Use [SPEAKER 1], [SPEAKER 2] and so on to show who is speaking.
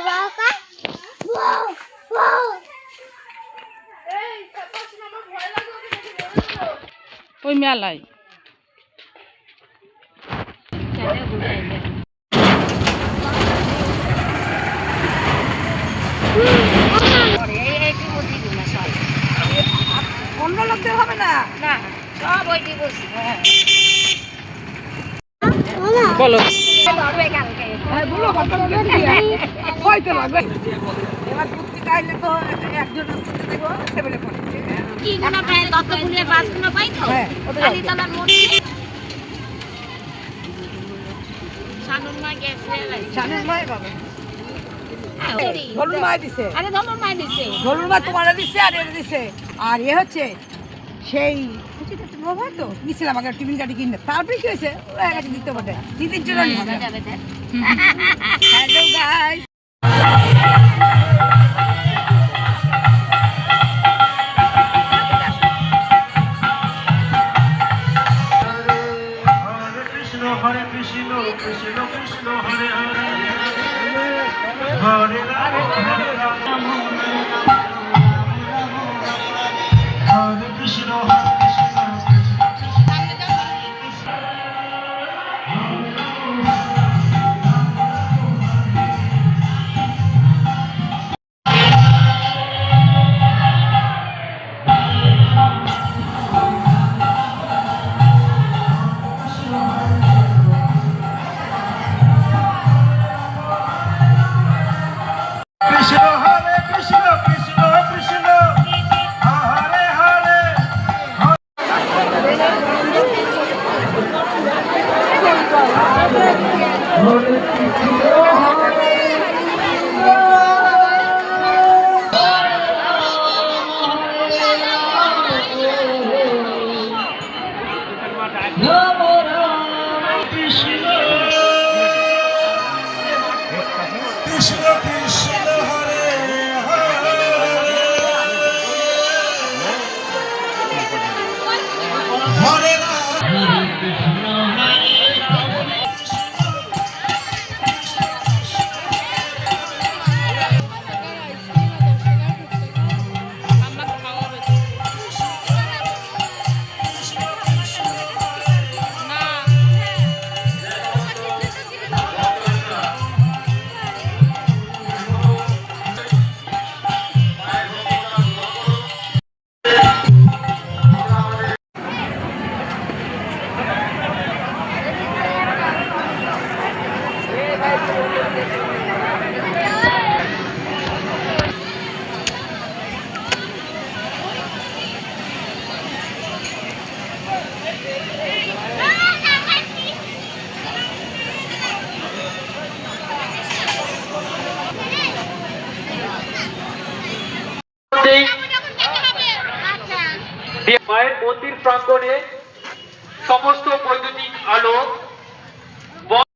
[SPEAKER 1] wow quá wow wow ওই মেলায়
[SPEAKER 2] অন্য লোকদের হবে না
[SPEAKER 3] না সব ওইটি বসি
[SPEAKER 1] বলো
[SPEAKER 2] হ্যাঁ
[SPEAKER 3] কি? পাই তো?
[SPEAKER 2] হ্যাঁ, ওটা
[SPEAKER 3] খালি তলার মূর্তি সানুর মা গেছে
[SPEAKER 2] জানেন বাবা। ধরুন দিছে।
[SPEAKER 3] আরে ধনুর মা দিছে।
[SPEAKER 2] ধরুন মা তোমার দিছে আর এটা দিছে। আর এ হচ্ছে সেই তো বাবা তো? নিছিলাম আগে টিফিন কাটি কিনে তারপরে কি হয়েছে? ওরা এক দিতে পারে দিদির জন্য হ্যালো গাইস
[SPEAKER 4] হরে কৃষ্ণ কৃষ্ণ কৃষ্ণ, হরে হরে। হরে রাম হরে রাম। হরে কৃষ্ণ, হরে কৃষ্ণ
[SPEAKER 5] মায়ের মন্দির প্রাঙ্গণে সমস্ত বৈদ্যুতিক আলো